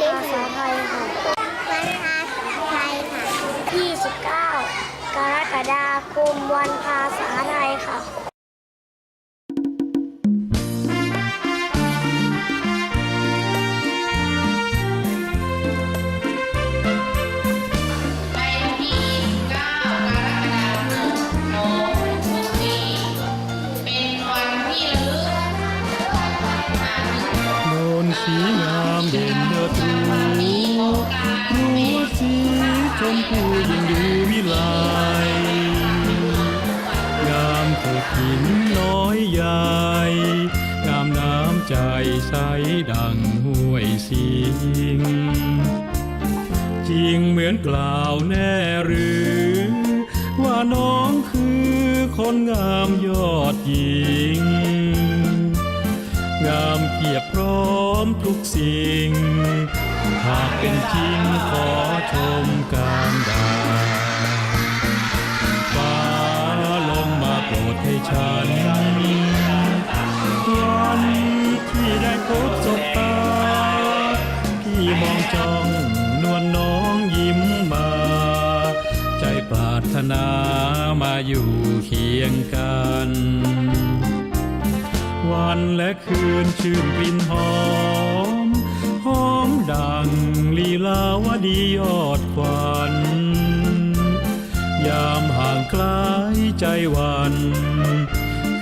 ภาษาไทยค่ะวันภาษาไทยค่ะ29 กรกฎาคมวันภาษาไทยค่ะ ใสดังห้วยสิง จริงเหมือนกล่าวแน่หรือ ว่าน้องคือคนงามยอดหญิง งามเกียบพร้อมทุกสิ่ง หากเป็นจริงขอชมการดาฟ้าลงมาโปรดให้ฉันวัน ได้พบสบตา พี่มองจ้องนวลน้องยิ้มมา ใจปรารถนามาอยู่เคียงกัน วันและคืนชื่นกลิ่นหอม หอมดังลีลาวดียอดควัน ยามห่างไกลใจวัน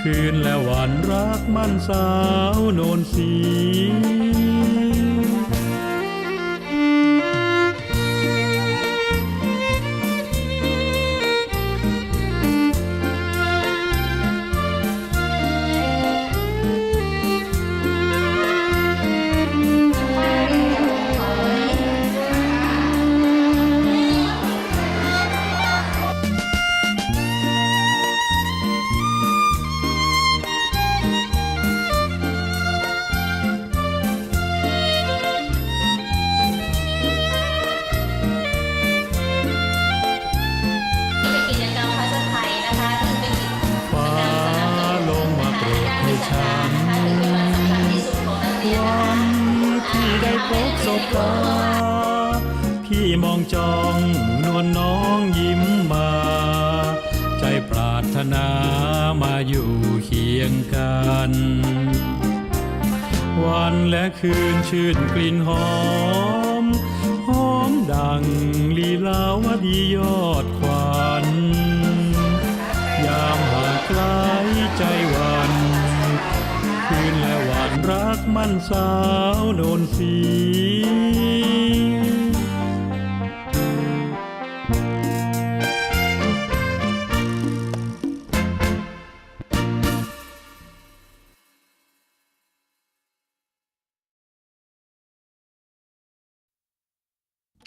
คืนและวันรักมันสาวโนนสี บตาพี่มองจ้องนวลน้องยิ้มมา ใจปรารถนามาอยู่เคียงกัน วันและคืนชื่นกลิ่นหอม หอมดังลีลาวดียอดควันยามห่างไกลใจ รักมันสาวโนนสี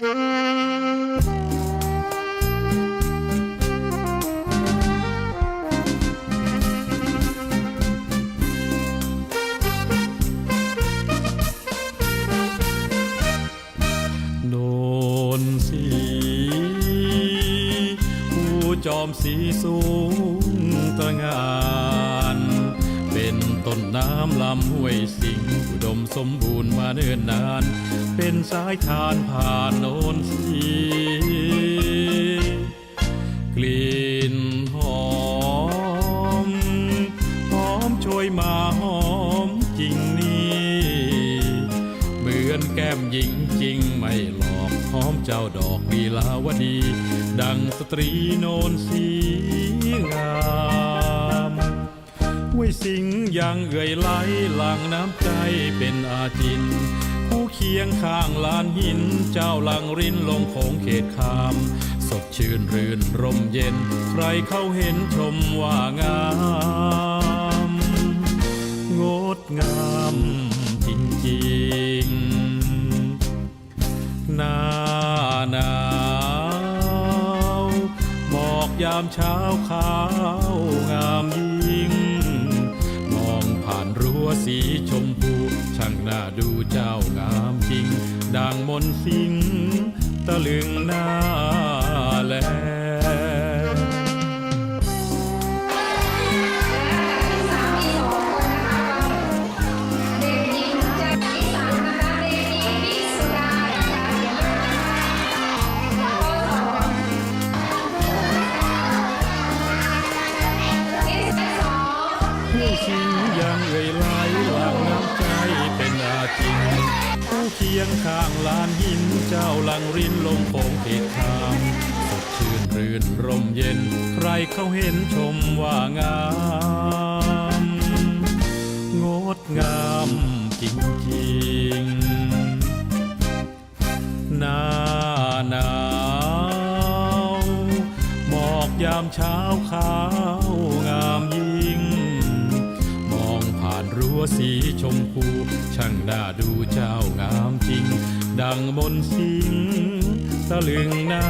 โน จอมสีสูงตระหงาน เป็นต้นน้ำลำห้วยสิงอุดมสมบูรณ์มาเนิ่นนาน เป็นสายทานผ่านโนนสี แก้มหญิงจริงไม่หลอกหอมเจ้าดอกลีลาวดี ดังสตรีโนนสีงามห้วยสิงยังเอ่ยไหลหลังน้ำใจเป็นอาจินผู้เคียงข้างลานหิน เจ้าลังรินลงโขงเขตคามสดชื่นรื่นร่มเย็น ใครเข้าเห็นชมว่างาม งดงามจริงๆ หน้าหนาวหมอกยามเช้าขาวงามยิ่ง มองผ่านรั้วสีชมพู ช่างน่าดูเจ้างามจริง ดังมนต์สิงตะลึงหน้าียงข้างลานหินเจ้าลังรินลงโค้งเขตทางสดชื่นรื่นร่มเย็น ใครเขาเห็นชมว่างาม งดงามจริงๆหน้าหนาว หมอกยามเช้าขาว รั้วสีชมพู ช่างน่าดูเจ้างามจริง ดังมนสิงตะลึงหน้า